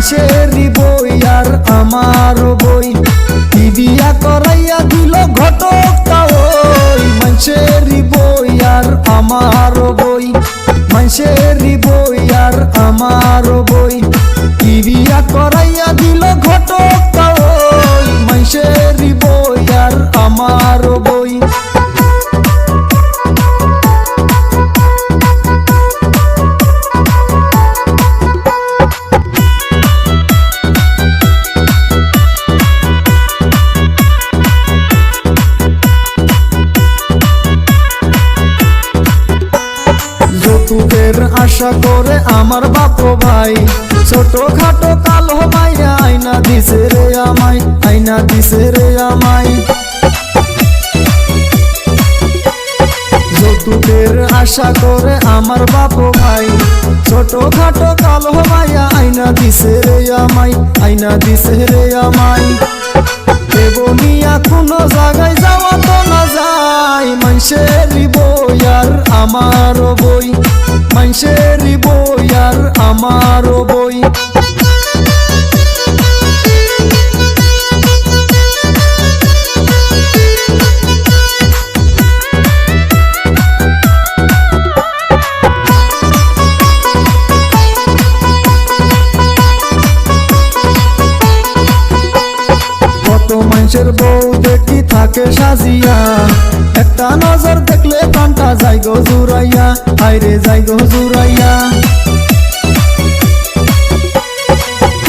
মানুষেরই বই আর আমার বই। যৌতুকের আশা করে আমার বাপ ভাই। ছোট খাটো কালো মাইয়া আইনা দিছে রে আমাই আইনা দিছে রে আমাই যৌতুকের আশা করে আমার বাপ ভাই। ছোট খাটো কালো মাইয়া আইনা দিছে রে আমাই আইনা দিছে রে আমাই দেবনিয়া কোনো জায়গায় যাওয়া তো না যায়। মানুষের বই আর আমার বই। মানুষের বই আর আমার বই। মানুষের বউ দেখি থাকে সাজিয়া। একটা নজর দেখলে কানটা যাই গো জুরাইয়া। হাইরে যাই গো জুরাইয়া।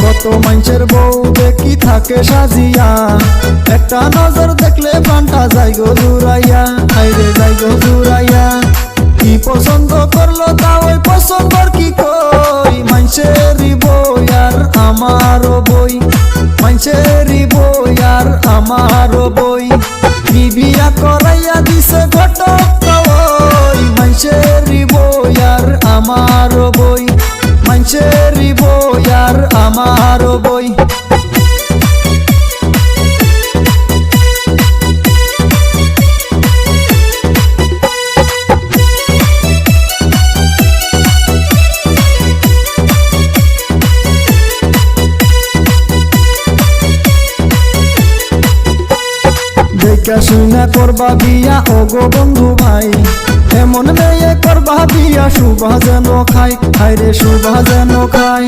কত মানুষের বউ দেখি থাকে সাজিয়া। একটা নজর দেখলে প্রাণটা যাই গো জুরাইয়া। হাইরে যাই গো জুরাইয়া। কি পছন্দ করল তা ওই পছন্দর কি কই? মানুষের বই আর আমার বই। মানুষের বই আর আমার বই। আমার বই, মানুষের বই আর আমার বই। দেখা করবা বিয়া ও গো বন্ধু ভাই, এমন মেয়ে করবা বিয়া শুভা যেন খাই রে যেন খাই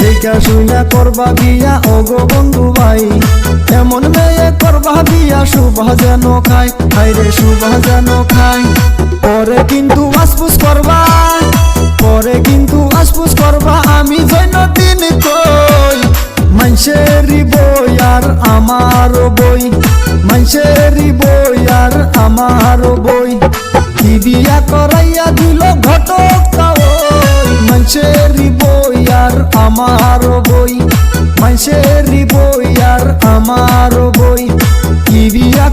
দেখা শুনা করবা বিয়া ও বন্ধু ভাই। এমন মেয়ে করবা বিয়া শুভা যেন খাই রে যেন খাই পরে কিন্তু আসপুস করবা, পরে কিন্তু আসপুস করবা, আমি জৈন দিন কই। মানুষের বই আর আমার বই মানুষের বই আর আমার বই। কি বিয়া করাইয়া দিল ঘটক তাওই মানুষের বই আর আমার বই। মানুষের বই আর আমার বই। কি বিয়া